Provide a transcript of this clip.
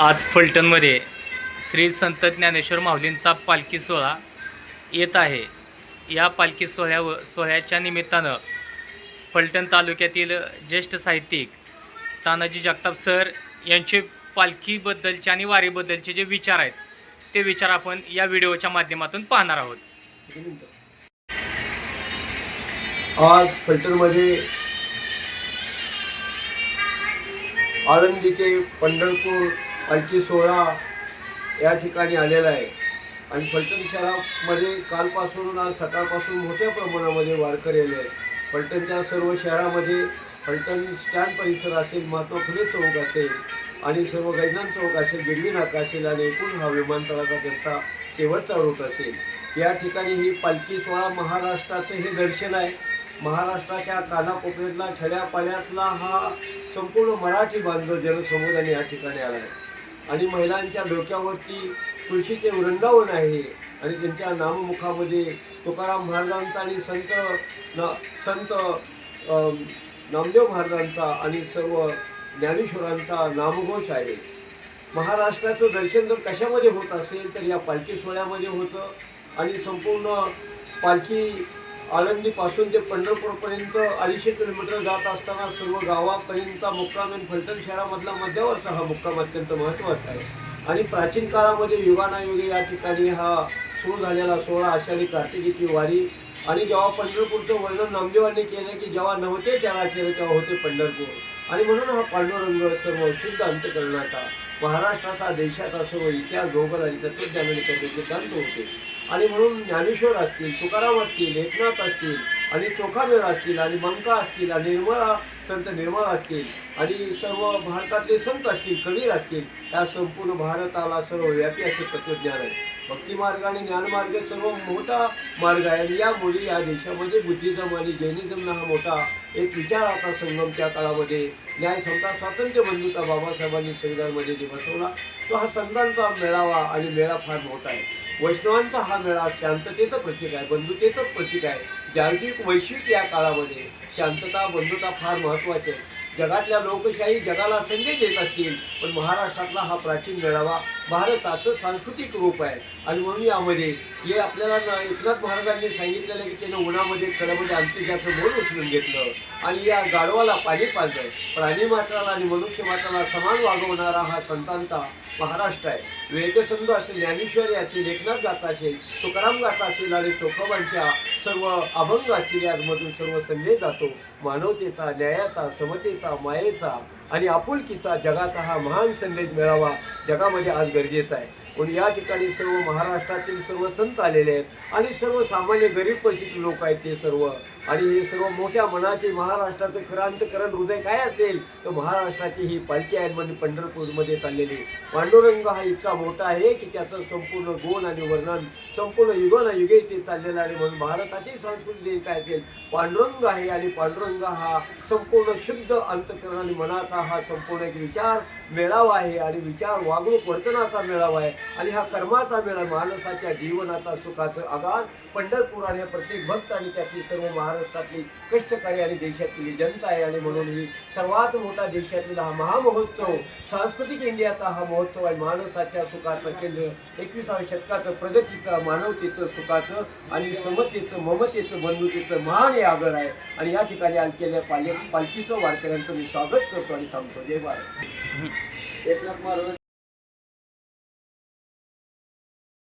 आज फलटणमध्ये श्री संत ज्ञानेश्वर माऊलींचा पालखी सोहळा येत आहे. या पालखी सोहळ्याव सोहळ्याच्या निमित्तानं फलटण तालुक्यातील ज्येष्ठ साहित्यिक तानाजी जगताप सर यांचे पालखीबद्दलचे आणि वारीबद्दलचे जे विचार आहेत ते विचार आपण या व्हिडिओच्या माध्यमातून पाहणार आहोत. आज फलटणमध्ये आळंदी ते पंढरपूर पालखी सोहळा या ठिकाणी आलेला आहे. आणि फलटण शहरामध्ये कालपासून आज सकाळपासून मोठ्या प्रमाणामध्ये वारकरी आले आहेत. फलटणच्या सर्व शहरामध्ये फलटण स्टँड परिसर असेल महात्मा फुले चौक असेल आणि सर्व गैनान चौक असेल बिरवी नाका असेल आणि एकूण हा विमानतळाचा त्यांचा शेवटचा रूट असेल. या ठिकाणी ही पालखी सोहळा महाराष्ट्राचं हे दर्शन आहे. महाराष्ट्राच्या कानाकोपऱ्यातला खेड्यापाड्यातला हा संपूर्ण मराठी बांधव जनसमुदायाने या ठिकाणी आला आहे. आणि महिलांच्या डोक्यावरती तुळशीचे वृंदावन आहे आणि त्यांच्या नाममुखामध्ये तुकाराम महाराजांचा आणि संत न संत नामदेव महाराजांचा आणि सर्व ज्ञानेश्वरांचा नामघोष आहे. महाराष्ट्राचं दर्शन जर कशामध्ये होत असेल तर या पालखी सोहळ्यामध्ये होतं आणि संपूर्ण पालखी आळंदीपासून ते पंढरपूरपर्यंत अडीचशे किलोमीटर जात असताना सर्व गावापर्यंतचा मुक्काम आणि फलटण शहरामधला मध्यावरचा हा मुक्काम अत्यंत महत्त्वाचा आहे. आणि प्राचीन काळामध्ये युगानायुगे या ठिकाणी हा सुरू झालेला सोहळा आषाढी कार्तिकीची वारी आणि जेव्हा पंढरपूरचं वर्णन नामदेवांनी केलं की जेव्हा नव्हते त्याला केलं तेव्हा होते पंढरपूर. आणि म्हणून हा पांडुरंग सर्व शुद्ध अंतकरणाचा महाराष्ट्राचा देशाचा सर्व इतिहास भूगोल आणि तत्वज्ञानाने त्याचे सिद्धांत होते. आणि म्हणून ज्ञानेश्वर असतील तुकाराम असतील एकनाथ असतील आणि चोखामेळ असतील आणि मंका असतील आणि निर्मळा संत निर्मळ असतील आणि सर्व भारतातले संत असतील कबीर असतील या संपूर्ण भारताला सर्व व्यापी असे तत्वज्ञान आहे. भक्तिमार्ग आणि ज्ञानमार्ग सर्व मोठा मार्ग आहे. आणि यामुळे या देशामध्ये बुद्धिजम आणि जैनिजम हा मोठा एक विचार आता संगमच्या काळामध्ये न्याय समता स्वातंत्र्य बंधुता बाबासाहेबांनी संविधानमध्ये जे बसवला तो हा संतांचा मेळावा आणि मेळा फार मोठा आहे. वैष्णवांचा हा मेळा शांततेचं प्रतीक आहे बंधुतेचं प्रतीक आहे. जागतिक वैश्विक या काळामध्ये शांतता बंधुता फार महत्त्वाची आहे. जगातल्या लोकशाही जगाला संदेश देत असतील पण महाराष्ट्रातला हा प्राचीन मेळावा भारताचं सांस्कृतिक रूप आहे. आणि म्हणून यामध्ये हे आपल्याला एकनाथ महाराजांनी सांगितलेलं की त्यानं उन्हामध्ये कडमध्ये त्याचं मोल उचलून घेतलं. आणि या गाढवाला पाणी पाजलं. प्राणी मात्राला आणि मनुष्य मात्राला समान वागवणारा हा संतांचा महाराष्ट्र आहे. वेदसंध असेल ज्ञानेश्वरी असेल एकनाथ गाथा असेल तुकाराम गाथा असेल आणि चोखोबांच्या सर्व अभंग असतील यामधून सर्व संदेश जातो. मानवतेचा न्यायाचा समतेचा मायेचा आणि आपुलकीचा जगाचा हा महान संदेश मिळावा जगामध्ये आज गरजेचं आहे. पण या ठिकाणी सर्व महाराष्ट्रातील सर्व संत आलेले आहेत. आणि सर्व सामान्य गरीब परिस्थिती लोक आहेत ते सर्व. आणि हे सर्व मोठ्या मनाचे महाराष्ट्राचं खरं अंतकरण हृदय काय असेल तर महाराष्ट्राची ही पालखी आहे म्हणजे पंढरपूरमध्ये चाललेली. पांडुरंग हा इतका मोठा आहे की त्याचं संपूर्ण गुण आणि वर्णन संपूर्ण युगाना युगे ते चाललेलं आहे. म्हणून भारताची संस्कृती काय असेल पांडुरंग आहे. आणि पांडुरंग हा संपूर्ण शुद्ध अंतकरण आणि मनाचा हा संपूर्ण एक विचार मेळावा आहे. आणि विचार वागणूक वर्तनाचा मेळावा आहे. आणि हा कर्माचा मेळा माणसाच्या जीवनाचा सुखाचं आगार. पंढरपूर आणि प्रत्येक भक्त आणि त्यातली सर्व महाराष्ट्रातली कष्टकरी आणि देशातली जनता आहे. आणि म्हणून ही सर्वात मोठा देशातला हा महामहोत्सव सांस्कृतिक इंडियाचा हा महोत्सव आहे. माणसाच्या सुखाचं केंद्र एकविसाव्या शतकाचं प्रगतीचं मानवतेचं सुखाचं आणि समतेचं ममतेचं बंधुतेचं महान हे आगर आहे. आणि या ठिकाणी आणलेल्या पाल पालखीचं वारकऱ्यांचं मी स्वागत करतो आणि थांबतो. जय भारत. एकनाथ महाराज.